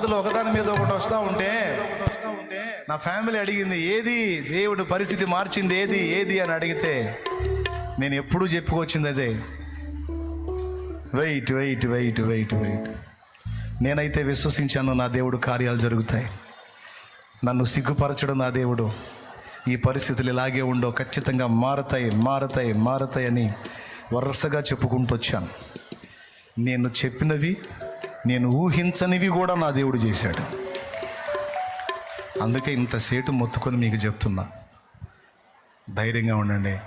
బాధలు ఒకదాని మీద ఒకటి వస్తూ ఉంటే నా ఫ్యామిలీ అడిగింది ఏది? దేవుడు పరిస్థితి మార్చింది ఏది? ఏది? అని అడిగితే నేను ఎప్పుడూ చెప్పుకొచ్చింది అదే. Wait wait wait wait wait నేనైతే విశ్వసించాను నా దేవుడు కార్యాలు జరుగుతాయి. నన్ను సిగ్గుపరచడం నా దేవుడు. ఈ పరిస్థితులు ఇలాగే ఉండో ఖచ్చితంగా మారతాయి మారతాయి మారతాయి అని వరుసగా చెప్పుకుంటూ వచ్చాను. నేను చెప్పినవి నేను ఊహించనివి కూడా నా దేవుడు చేశాడు. అందుకే ఇంతసేటు మొత్తుకొని మీకు చెప్తున్నా. ధైర్యంగా ఉండండి.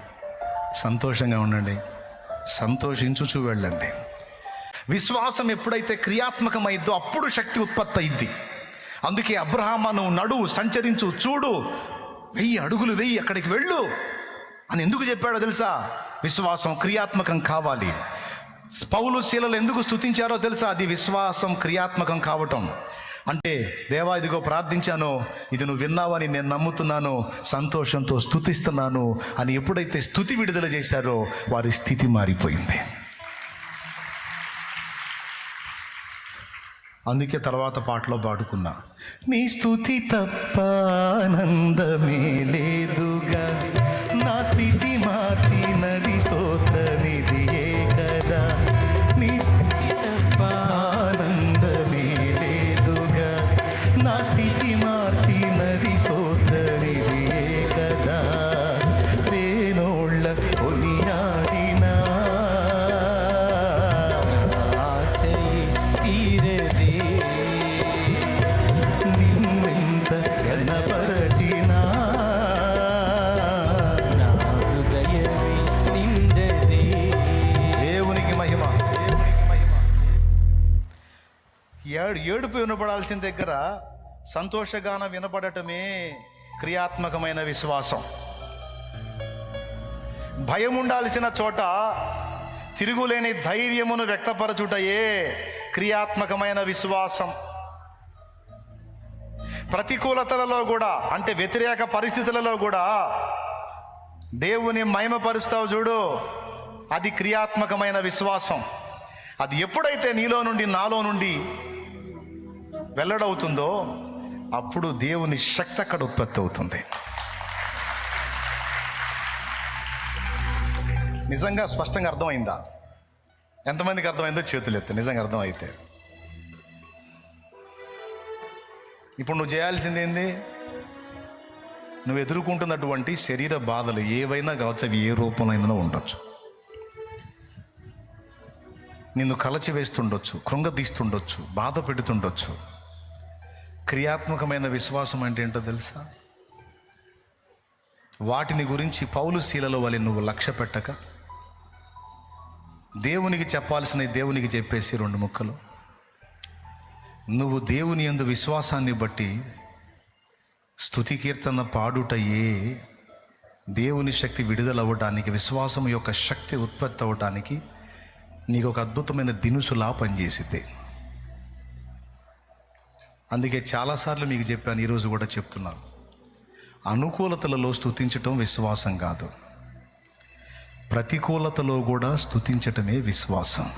సంతోషంగా ఉండండి. సంతోషించుచు వెళ్ళండి. విశ్వాసం ఎప్పుడైతే క్రియాత్మకమైద్దో అప్పుడు శక్తి ఉత్పత్తి అయింది అందుకే అబ్రహామా నువ్వు నడువు సంచరించు చూడు వెయ్యి అడుగులు వెయ్యి అక్కడికి వెళ్ళు అని ఎందుకు చెప్పాడో తెలుసా? విశ్వాసం క్రియాత్మకం కావాలి. పౌలు శీలలు ఎందుకు స్థుతించారో తెలుసా? అది విశ్వాసం క్రియాత్మకం కావటం. అంటే దేవా ఇదిగో ప్రార్థించాను. ఇది నువ్వు విన్నావని నేను నమ్ముతున్నాను. సంతోషంతో స్థుతిస్తున్నాను అని ఎప్పుడైతే స్థుతి విడుదల చేశారో వారి స్థితి మారిపోయింది. అందుకే తర్వాత పాటలో పాడుకున్నా నీ స్థుతి తప్ప ఆనందమే లేదుగా. నా స్థితి ఏడు ఏడుపు వినపడాల్సిన దగ్గర సంతోషగానం వినపడటమే క్రియాత్మకమైన విశ్వాసం. భయం ఉండాల్సిన చోట తిరుగులేని ధైర్యమును వ్యక్తపరచుటయే క్రియాత్మకమైన విశ్వాసం. ప్రతికూలతలలో కూడా అంటే వ్యతిరేక పరిస్థితులలో కూడా దేవుని మహిమపరుస్తావు చూడు అది క్రియాత్మకమైన విశ్వాసం. అది ఎప్పుడైతే నీలో నుండి నాలో నుండి వెల్లడవుతుందో అప్పుడు దేవుని శక్తి అక్కడ ఉత్పత్తి అవుతుంది. నిజంగా స్పష్టంగా అర్థమైందా? ఎంతమందికి అర్థమైందో చేతులు ఎత్తే నిజంగా అర్థమైతే. ఇప్పుడు నువ్వు చేయాల్సింది ఏంది? నువ్వు ఎదుర్కొంటున్నటువంటి శరీర బాధలు ఏవైనా కావచ్చు అవి ఏ రూపంలో ఉండొచ్చు. నిన్ను కలచి వేస్తుండొచ్చు కృంగదీస్తుండొచ్చు బాధ పెడుతుండొచ్చు. క్రియాత్మకమైన విశ్వాసం అంటే ఏంటో తెలుసా? వాటిని గురించి పౌలు శీలలో వలె నువ్వు లక్ష్య పెట్టక దేవునికి చెప్పాల్సిన దేవునికి చెప్పేసి రెండు ముక్కలు. నువ్వు దేవుని యందు విశ్వాసాన్ని బట్టి స్థుతి కీర్తన పాడుటయే దేవుని శక్తి విడుదలవ్వడానికి విశ్వాసం యొక్క శక్తి ఉత్పత్తి అవ్వడానికి నీకు ఒక అద్భుతమైన దినుసులా పనిచేసిద్ది. అందుకే చాలాసార్లు మీకు చెప్పాను ఈరోజు కూడా చెప్తున్నాను. అనుకూలతలలో స్థుతించటం విశ్వాసం కాదు. ప్రతికూలతలో కూడా స్థుతించటమే విశ్వాసం.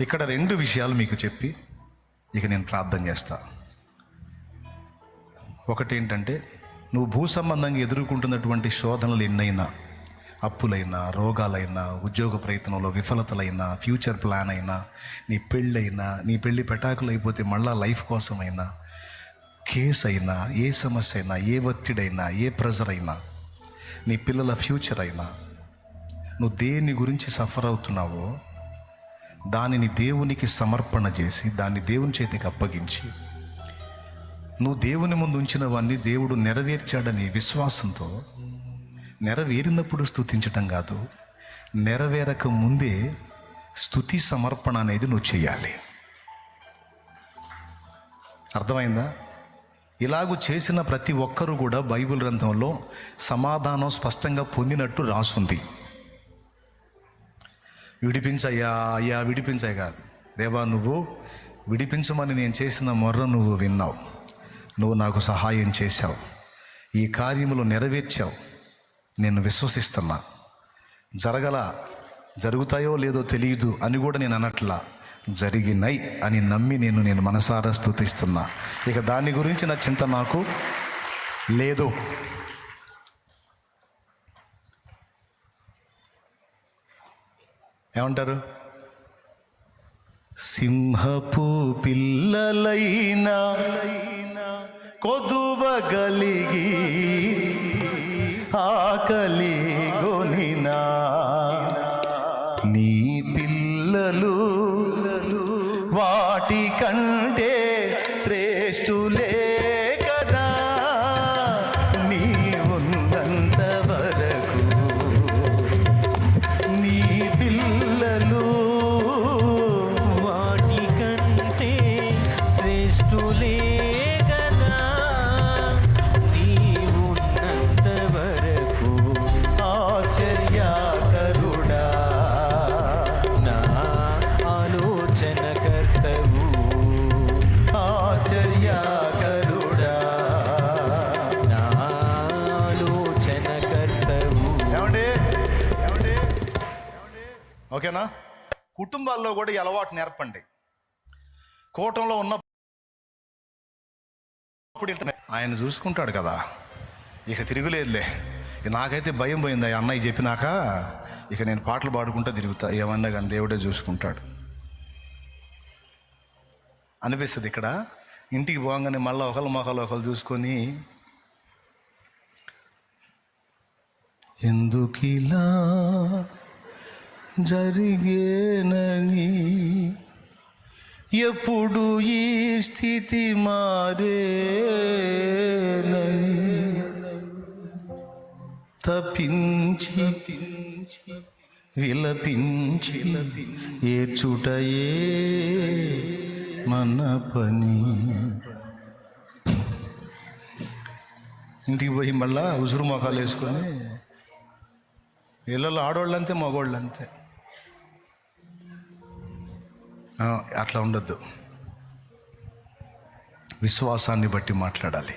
ఇక్కడ రెండు విషయాలు మీకు చెప్పి ఇక నేను ప్రార్థన చేస్తా. ఒకటి ఏంటంటే నువ్వు భూ సంబంధంగా ఎదుర్కొంటున్నటువంటి శోధనలు ఎన్నైనా అప్పులైనా రోగాలైనా ఉద్యోగ ప్రయత్నంలో విఫలతలైనా ఫ్యూచర్ ప్లాన్ అయినా నీ పెళ్ళైనా నీ పెళ్ళి పెటాకులు అయిపోతే మళ్ళా లైఫ్ కోసమైనా కేసు అయినా ఏ సమస్య అయినా ఏ ఒత్తిడైనా ఏ ప్రెజర్ అయినా నీ పిల్లల ఫ్యూచర్ అయినా నువ్వు దేని గురించి సఫర్ అవుతున్నావో దానిని దేవునికి సమర్పణ చేసి దాన్ని దేవుని చేతికి అప్పగించి నువ్వు దేవుని ముందు ఉంచినవన్నీ దేవుడు నెరవేర్చాడని విశ్వాసంతో నెరవేరినప్పుడు స్థుతించటం కాదు నెరవేరక ముందే స్థుతి సమర్పణ అనేది నువ్వు చేయాలి అర్థమైందా? ఇలాగూ చేసిన ప్రతి ఒక్కరూ కూడా బైబిల్ గ్రంథంలో సమాధానం స్పష్టంగా పొందినట్టు రాసుంది. విడిపించయ్యా అయ్యా విడిపించాయి కాదు. దేవా నువ్వు విడిపించమని నేను చేసిన మొర్ర నువ్వు విన్నావు. నువ్వు నాకు సహాయం చేశావు. ఈ కార్యములు నెరవేర్చావు. నేను విశ్వసిస్తున్నా. జరగల జరుగుతాయో లేదో తెలియదు అని కూడా నేను అనట్లా. జరిగినాయి అని నమ్మి నేను నేను మనసారా స్థుతిస్తున్నా. ఇక దాని గురించి నా చింత నాకు లేదు. ఏమంటారు? సింహపు పిల్లలైనా కొదువగలిగి ఆకలి ఓకేనా? కుటుంబాల్లో కూడా ఈ అలవాటు నేర్పండి. కూటంలో ఉన్నప్పుడు ఆయన చూసుకుంటాడు కదా. ఇక తిరుగులేదులే. ఇక నాకైతే భయం పోయింది. అన్నయ్య చెప్పినాక ఇక నేను పాటలు పాడుకుంటూ తిరుగుతా. ఏమన్నా కానీ దేవుడే చూసుకుంటాడు. అనిపిస్తుంది ఇక్కడ. ఇంటికి పోగానే మళ్ళీ ఒకళ్ళ మొక్కలు ఒకళ్ళు చూసుకొని ఎందుకిలా జరిగేనని ఎప్పుడు ఈ స్థితి మారేనని తప్పించి విలపించి ఏడ్చుటయే మన పని. ఇంటికి పోయి మళ్ళా ఉసురు మొఖాలు వేసుకొని ఇళ్ళలో ఆడవాళ్ళంతే మగవాళ్ళంతే అట్లా ఉండొద్దు. విశ్వాసాన్ని బట్టి మాట్లాడాలి.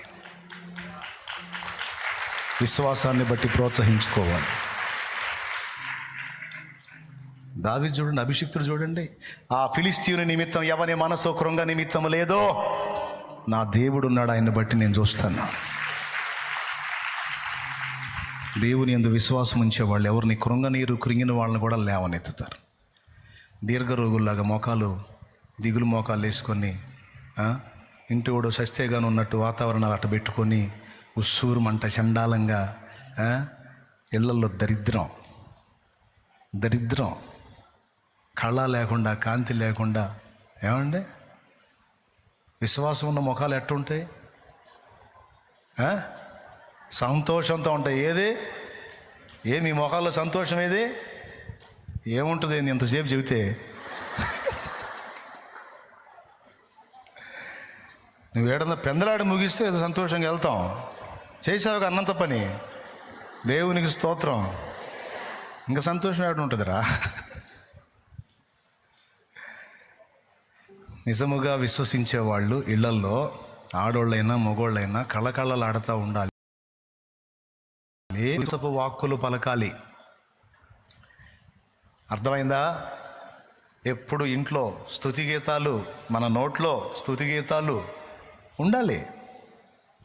విశ్వాసాన్ని బట్టి ప్రోత్సహించుకోవాలి. దావి చూడండి అభిషిక్తుడు చూడండి. ఆ ఫిలిస్తీయుని నిమిత్తం ఎవరి మనసో కృంగ నిమిత్తం లేదో నా దేవుడు ఉన్నాడు ఆయన్ని బట్టి నేను చూస్తాను. దేవుని ఎందు విశ్వాసం ఉంచే వాళ్ళు ఎవరిని కృంగనీరు కృంగిన వాళ్ళని కూడా లేవనెత్తుతారు. దీర్ఘరోగుల్లాగా మోకాలు దిగులు మోకాలు వేసుకొని ఇంటి కూడా సస్తేగాను ఉన్నట్టు వాతావరణాలు అట్ట పెట్టుకొని ఉస్సూరు మంట చండాలంగా ఇళ్ళల్లో ఇళ్ళల్లో దరిద్రం. దరిద్రం. కళ లేకుండా కాంతి లేకుండా ఏమండి? విశ్వాసం ఉన్న ముఖాలు ఎట్టుంటాయి? సంతోషంతో ఉంటాయి. ఏది? ఏ మీ ముఖాల్లో సంతోషం ఏది? ఏముంటుంది ఏంది? ఎంతసేపు చెబితే. నువ్వు ఏడన్నా పెందలాడి ముగిస్తే ఏదో సంతోషంగా వెళ్తాం. చేసావు అన్నంత పని. దేవునికి స్తోత్రం. ఇంకా సంతోషం ఏడు ఉంటుందిరా? నిజముగా విశ్వసించే వాళ్ళు ఇళ్ళల్లో ఆడోళ్ళైనా మగోళ్ళైనా కళకళలాడుతూ ఉండాలి. వాక్కులు పలకాలి. అర్థమైందా? ఎప్పుడు ఇంట్లో స్థుతి గీతాలు మన నోట్లో స్థుతి గీతాలు ఉండాలి.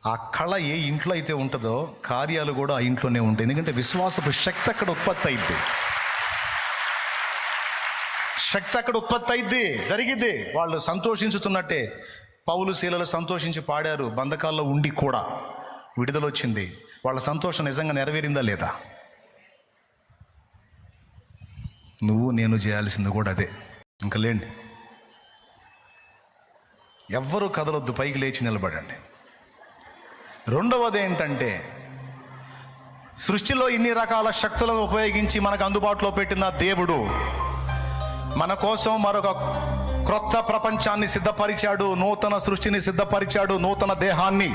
ఆ కళ ఏ ఇంట్లో అయితే ఉంటుందో కార్యాలు కూడా ఆ ఇంట్లోనే ఉంటాయి. ఎందుకంటే విశ్వాసపు శక్తి అక్కడ ఉత్పత్తి అయింది శక్తి అక్కడ ఉత్పత్తి అయింది జరిగిద్ది. వాళ్ళు సంతోషించుతున్నట్టే. పౌలు శీలలు సంతోషించి పాడారు బంధకాల్లో ఉండి కూడా విడుదల వచ్చింది వాళ్ళ సంతోషం నిజంగా నెరవేరిందా లేదా? నువ్వు నేను చేయాల్సింది కూడా అదే. ఇంకా లేండి. ఎవ్వరూ కదలొద్దు పైకి లేచి నిలబడండి. రెండవది ఏంటంటే సృష్టిలో ఇన్ని రకాల శక్తులను ఉపయోగించి మనకు అందుబాటులో పెట్టిన దేవుడు మన కోసం మరొక క్రొత్త ప్రపంచాన్ని సిద్ధపరిచాడు నూతన సృష్టిని సిద్ధపరిచాడు నూతన దేహాన్ని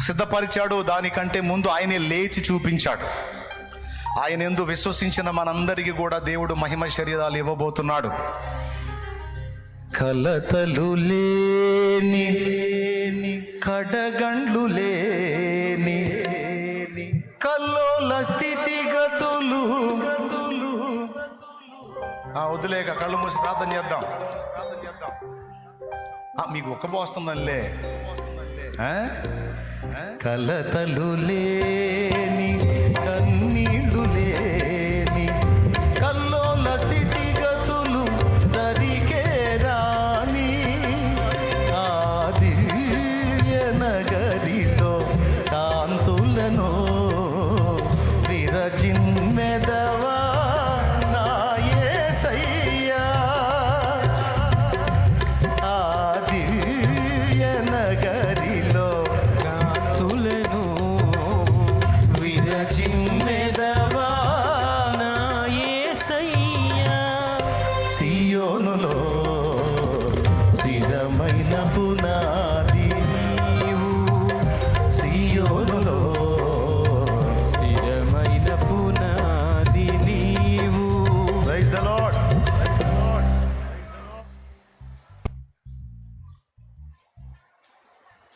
సిద్ధపరిచాడు దానికంటే ముందు ఆయనే లేచి చూపించాడు. ఆయన ఎందు విశ్వసించిన మనందరికీ కూడా దేవుడు మహిమ శరీరాలు ఇవ్వబోతున్నాడు. కలతలు లేని కడగండ్లు లేని కల్లోల స్థితిగతులు వదిలేక కళ్ళు మూసి ప్రార్థన చేద్దాం. ఆ, మీకు ఒక్క పోస్తుందంలే కలతలు లేని కన్ను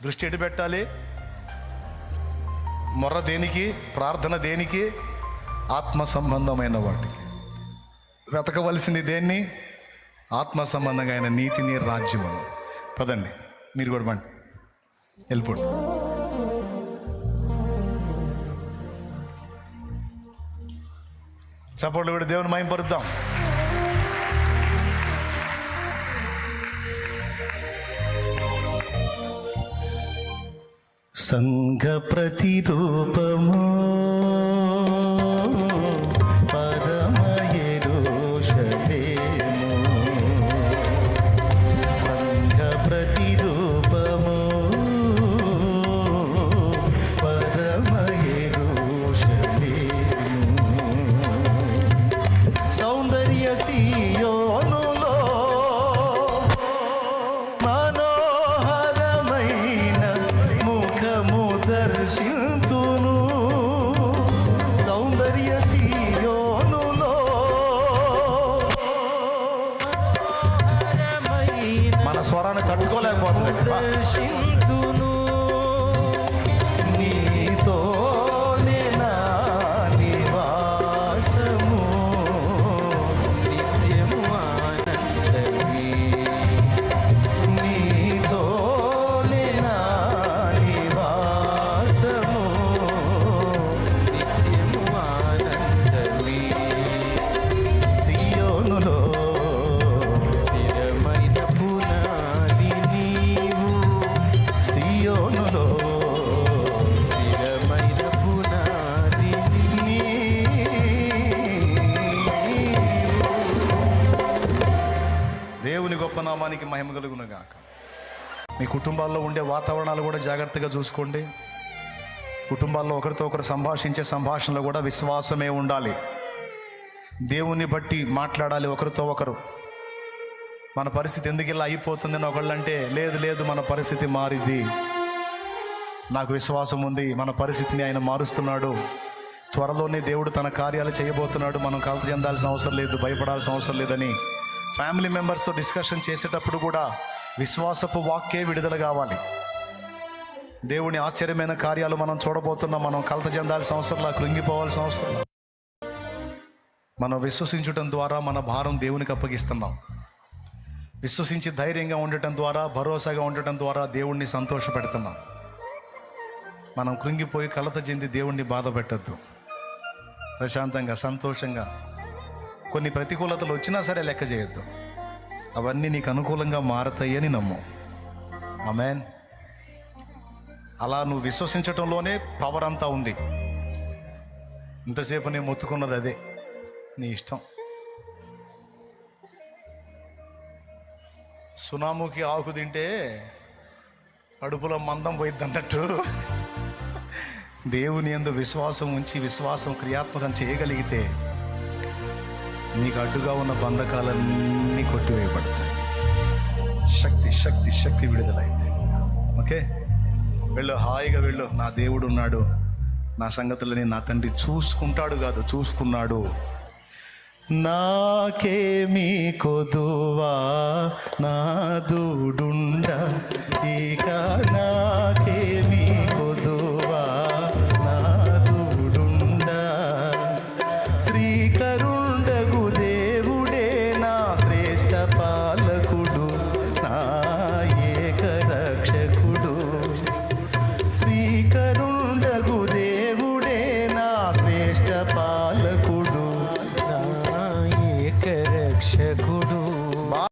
దృష్టి ఎటు పెట్టాలి? మొర్ర దేనికి ప్రార్థన దేనికి ఆత్మ సంబంధమైన వాటికి? వెతకవలసింది దేన్ని? ఆత్మ సంబంధంగా అయిన నీతిని రాజ్యమును. పదండి మీరు కూడా పండి. వెళ్ళిపోండి. చప్పట్లు కూడా దేవుని మయంపరుద్దాం సంఘ ప్రతిరూపము. నామానికి మహిమ కలుగును గాక మీ కుటుంబాల్లో ఉండే వాతావరణాలు కూడా జాగ్రత్తగా చూసుకోండి. కుటుంబాల్లో ఒకరితో ఒకరు సంభాషించే సంభాషణలో కూడా విశ్వాసమే ఉండాలి. దేవుణ్ణి బట్టి మాట్లాడాలి ఒకరితో ఒకరు. మన పరిస్థితి ఎందుకు ఇలా అయిపోతుందని ఒకళ్ళంటే లేదు లేదు మన పరిస్థితి మారింది నాకు విశ్వాసం ఉంది మన పరిస్థితిని ఆయన మారుస్తున్నాడు. త్వరలోనే దేవుడు తన కార్యాలు చేయబోతున్నాడు. మనం కలత చెందాల్సిన అవసరం లేదు భయపడాల్సిన అవసరం లేదని. ఫ్యామిలీ మెంబర్స్తో డిస్కషన్ చేసేటప్పుడు కూడా విశ్వాసపు వాక్కే విడుదల కావాలి. దేవుని ఆశ్చర్యమైన కార్యాలు మనం చూడబోతున్నాం. మనం కలత చెందాల్సిన అవసరంలా కృంగిపోవాల్సిన అవసరం మనం విశ్వసించటం ద్వారా మన భారం దేవునికి అప్పగిస్తున్నాం. విశ్వసించి ధైర్యంగా ఉండటం ద్వారా భరోసాగా ఉండటం ద్వారా దేవుణ్ణి సంతోషపెడుతున్నాం. మనం కృంగిపోయి కలత చెంది దేవుణ్ణి బాధ పెట్టద్దు ప్రశాంతంగా సంతోషంగా కొన్ని ప్రతికూలతలు వచ్చినా సరే లెక్క చేయొద్దు. అవన్నీ నీకు అనుకూలంగా మారతాయని నమ్ము. అమెన్ అలా నువ్వు విశ్వసించటంలోనే పవర్ అంతా ఉంది. ఇంతసేపు నేను మొత్తుకున్నది అదే. నీ ఇష్టం. సునాముకి ఆకు తింటే అడుపులో మందం పోయిద్ది అన్నట్టు దేవుని ఎందు విశ్వాసం ఉంచి విశ్వాసం క్రియాత్మకం చేయగలిగితే నీకు అడ్డుగా ఉన్న బంధకాలన్నీ కొట్టివేయబడతాయి. శక్తి శక్తి శక్తి విడుదలైంది. ఓకే? వెళ్ళు హాయిగా వెళ్ళు. నా దేవుడు ఉన్నాడు. నా సంగతులని నా తండ్రి చూసుకుంటాడు కాదు చూసుకున్నాడు. నాకేమీ కొదువా? నా దూ